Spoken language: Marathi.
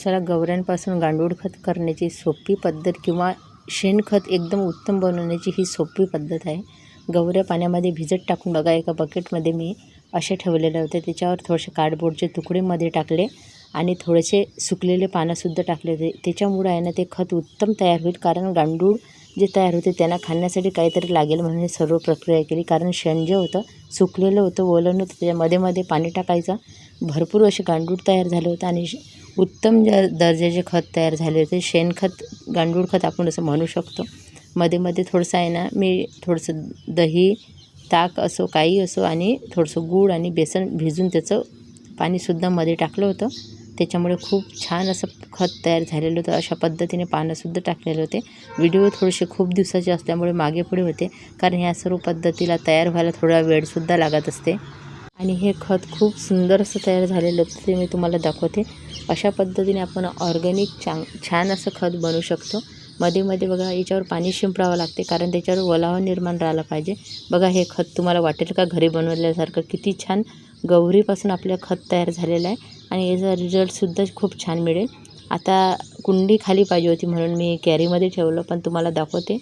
चला गवऱ्यांपासून गांडूळ खत करण्याची सोपी पद्धत किंवा शेणखत एकदम उत्तम बनवण्याची ही सोपी पद्धत आहे. गवऱ्या पाण्यामध्ये भिजत टाकून बघा एका बकेटमध्ये मी असे ठेवलेले होते त्याच्यावर थोडेसे कार्डबोर्डचे तुकडेमध्ये टाकले आणि थोडेसे सुकलेले पानंसुद्धा टाकले होते. त्याच्यामुळं आहे ना ते खत उत्तम तयार होईल. कारण गांडूळ जे तयार होते त्यांना खाण्यासाठी काहीतरी लागेल म्हणून हे सर्व प्रक्रिया केली. कारण शेण जे होतं सुकलेलं होतं ओलं नव्हतं. त्याच्यामध्ये मध्ये पाणी टाकायचं. भरपूर असे गांडूळ तयार झालं होतं आणि श- उत्तम ज दर्जाचे खत तयार झाले होते. शेणखत गांडूळ खत आपण असं म्हणू शकतो. मध्ये मध्ये थोडंसं आहे ना मी थोडंसं दही ताक असो काही असो आणि थोडंसं गूळ आणि बेसन भिजून त्याचं पाणीसुद्धा मध्ये टाकलं होतं. त्याच्यामुळे खूप छान असं खत तयार झालेलं होतं. अशा पद्धतीने पानंसुद्धा टाकलेले होते. व्हिडिओ थोडेसे खूप दिवसाचे असल्यामुळे मागे पुढे होते. कारण ह्या सर्व पद्धतीला तयार व्हायला थोडा वेळसुद्धा लागत असते. आणि हे खत खूप सुंदर असं तयार झालेलं होतं ते मी तुम्हाला दाखवते. अशा पद्धतीने आपण ऑर्गॅनिक चांग छान असं खत बनवू शकतो. मध्ये मध्ये बघा याच्यावर पाणी शिंपडावं लागते. कारण त्याच्यावर ओलावा निर्माण राहिला पाहिजे. बघा हे खत तुम्हाला वाटेल का? घरी बनवल्यासारखं किती छान गौरीपासून आपलं खत तयार झालेलं आहे आणि याचा रिझल्टसुद्धा खूप छान मिळेल. आता कुंडी खाली पाहिजे होती म्हणून मी कॅरीमध्ये ठेवलं पण तुम्हाला दाखवते.